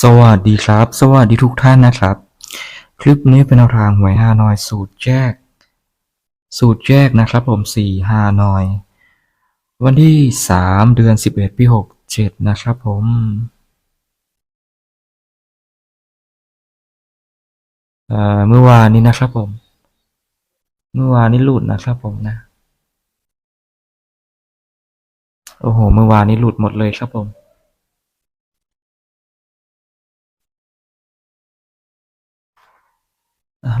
สวัสดีครับ สวัสดีทุกท่านนะครับ คลิปนี้เป็นแนวทางหวยฮานอยสูตรแยก สูตรแยกนะครับผมสี่ฮานอย วันที่สามเดือนสิบเอ็ดปีหกเจ็ดนะครับผมเอ่อเมื่อวานนี้นะครับผม เมื่อวานนี้หลุดนะครับผมนะ โอ้โห เมื่อวานนี้หลุดหมดเลยครับผม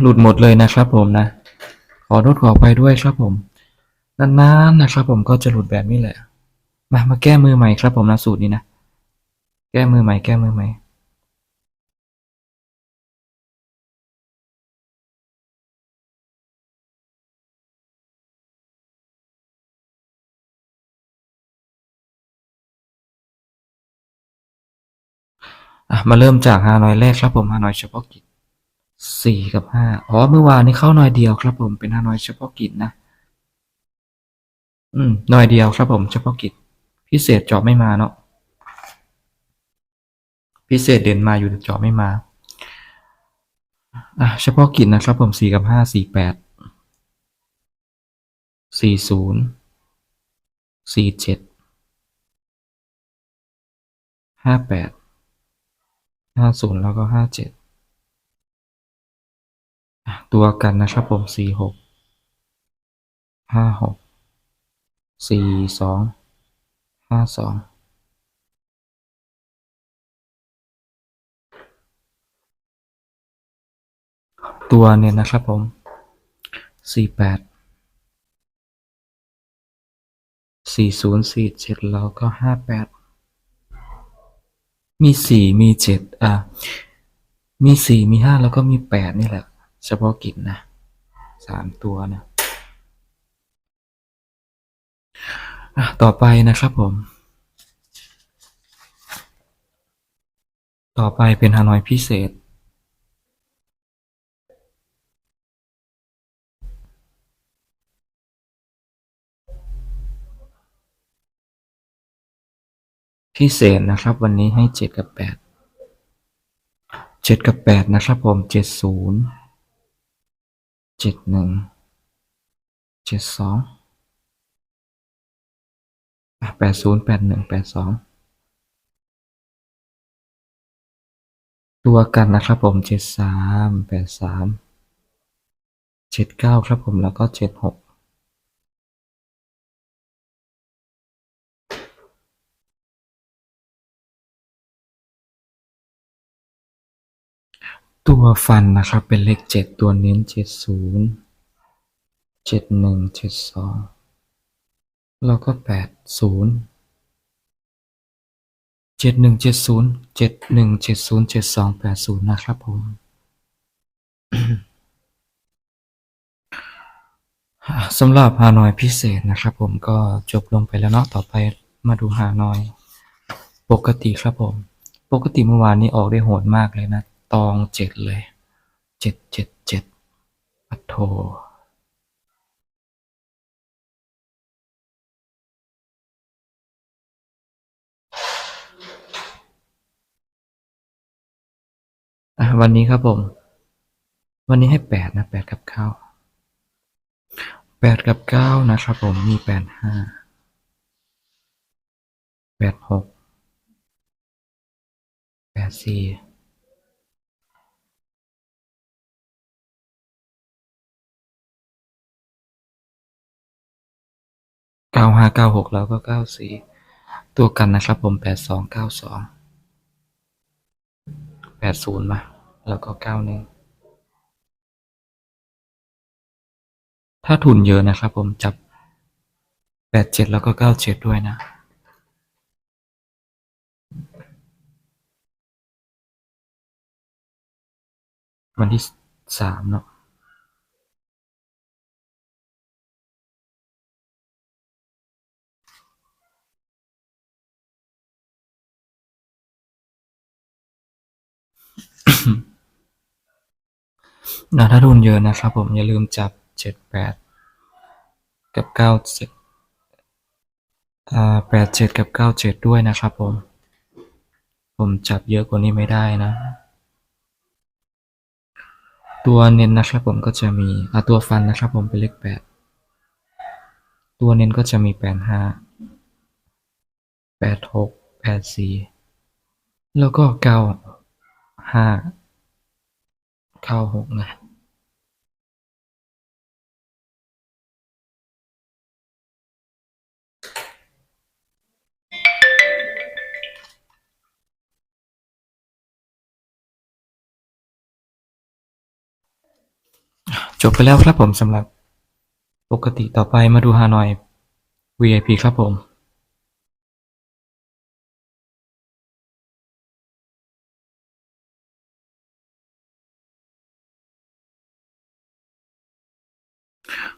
หลุดหมดเลยนะครับผมนะ ขอโทษขอไปด้วยครับผม นานๆนะครับผมก็จะหลุดแบบนี้แหละ มามาแก้มือใหม่ครับผมนะสูตรนี้นะ แก้มือใหม่แก้มือใหม่มาเริ่มจากฮานอยแรกครับผมฮานอยเฉพาะกิจ สี่กับห้าอ๋อ เมื่อวานนี้เข้าหน่อยเดียวครับผม เป็นฮานอยเฉพาะกิจนะ อืม หน่อยเดียวครับผม เฉพาะกิจ พิเศษจาะไม่มาเนาะ พิเศษเด่นมาอยู่จาะไม่มา อะ เฉพาะกิจนะครับผมสี่กับห้าสี่แปด สี่ศูนย์ สี่เจ็ด ห้าแปด ห้าศูนย์แล้วก็ห้าเจ็ด ตัวกันนะครับผมสี่หกห้าหกสี่สองห้าสองตัวเนี่ยนะครับผมสี่แปดสี่ศูนย์สี่เจ็ดแล้วก็ห้าแปดมีสี่มีเจ็ดอะมีสี่มีห้าแล้วก็มีแปดนี่แหละ เฉพาะกิจนะสามตัวนะอะต่อไปนะครับผม ต่อไปเป็นฮานอยพิเศษ พิเศษนะครับวันนี้ให้เจ็ดกับแปดเจ็ดกับแปดนะครับผมเจ็ดศูนย์ เจ็ดหนึ่งเจ็ดสองแปดศูนย์แปดหนึ่งแปดสองตัวกันนะครับผมเจ็ดสามแปดสามเจ็ดเก้าครับผมแล้วก็เจ็ดหก ตัวฟันนะครับ เป็นเลขเจ็ดตัวเน้นเจ็ดศูนย์เจ็ดหนึ่งเจ็ดสองแล้วก็แปดศูนย์เจ็ดหนึ่งเจ็ดศูนย์เจ็ดหนึ่งเจ็ดศูนย์เจ็ดสองแปดศูนย์นะครับผมสำหรับฮานอยพิเศษนะครับผมก็จบลงไปแล้วเนาะต่อไปมาดูฮานอย ปกติครับผม ปกติเมื่อวานนี้ออกได้โหดมากเลยนะ ตองเจ็ดเลยเจ็ดเจ็ดเจ็ดปัโทวันนี้ครับผม วันนี้ให้แปดนะแปดกับเก้าแปดกับเก้านะครับผมมีแปดห้าแปดหกแปดสี่ ก้าห้าเก้าหกแล้วก็เก้าสี่ตัวกันนะครับผมแปดสองเก้าสองแปดศูนย์มา แล้วก็เก้าหนึ่งถ้าทุนเยอะนะครับผมจับแปดเจ็ดแล้วก็เก้าเจ็ดด้วยนะวันที่สามเนาะ นะถ้าทุนเยอะนะครับผมอย่าลืมจับเจ็ดแปดกับเก้าเจ็ดอ่าแปดเจ็ดกับเก้าเจ็ดด้วยนะครับผม ผมจับเยอะกว่านี้ไม่ได้นะ ตัวเน้นนะครับผมก็จะมีอะตัวฟันนะครับผมเป็นเลขแปดตัวเน้นก็จะมีแปดห้าแปดหกแปดสี่แล้วก็เก้า ห้าเก้าหกนะจบไปแล้วครับผมสำหรับปกติต่อไปมาดูฮานอย VIP ครับผม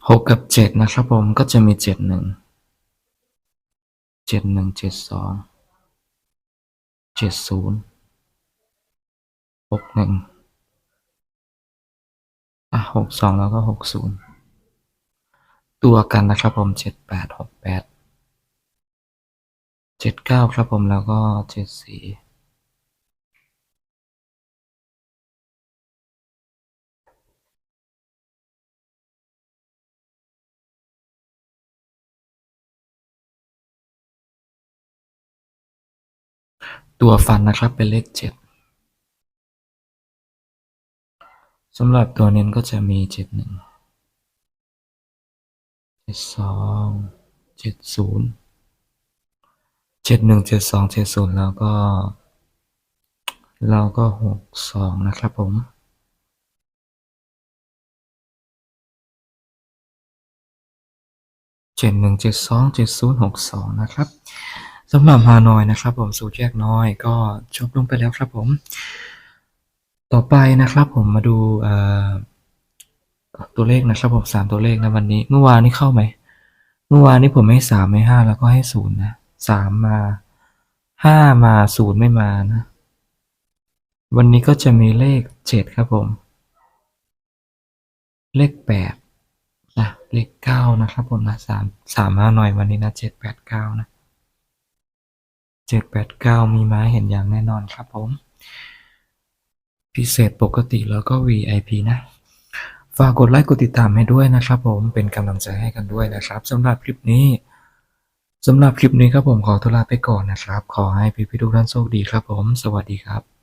หกกับเจ็ดนะครับผมก็จะมีเจ็ดหนึ่งเจ็ดหนึ่งเจ็ดสองเจ็ดศูนย์หกหนึ่งอะหกสองแล้วก็หกศูนย์ตัวกันนะครับผมเจ็ดแปดหกแปดเจ็ดเก้าครับผมแล้วก็เจ็ดสี่ ตัวฟันนะครับเป็นเลขเจ็ดสำหรับตัวเน้นก็จะมีเจ็ดหนึ่งเจ็ดสองเจ็ดศูนย์เจ็ดหนึ่งเจ็ดสองเจ็ดศูนย์แล้วก็แล้วก็หกสองนะครับผมเจ็ดหนึ่งเจ็ดสองเจ็ดศูนย์หกสองนะครับ สำหรับฮานอยนะครับ ผมสูตรแยกน้อยก็จบลงไปแล้วครับผม ต่อไปนะครับผมมาดูตัวเลขนะครับผมสามตัวเลขนะวันนี้ เมื่อวานนี้เข้าไหม เมื่อวานนี้ผมให้สามไม่ห้าแล้วก็ให้ศูนย์นะสามมาห้ามาศูนย์ไม่มานะ วันนี้ก็จะมีเลขเจ็ดครับผม เลขแปดนะเลขเก้านะครับผมนะสามสามห้าหน่อยวันนี้นะเจ็ดแปดเก้านะ เจ็ดแปดเก้ามีมาเห็นอย่างแน่นอนครับผม พิเศษปกติแล้วก็ VIP นะ ฝากกดไลค์กดติดตามให้ด้วยนะครับผมเป็นกำลังใจให้กันด้วยนะครับสำหรับคลิปนี้สำหรับคลิปนี้ครับผมขอตัวลาไปก่อนนะครับ ขอให้พี่ๆทุกท่านโชคดีครับผม สวัสดีครับ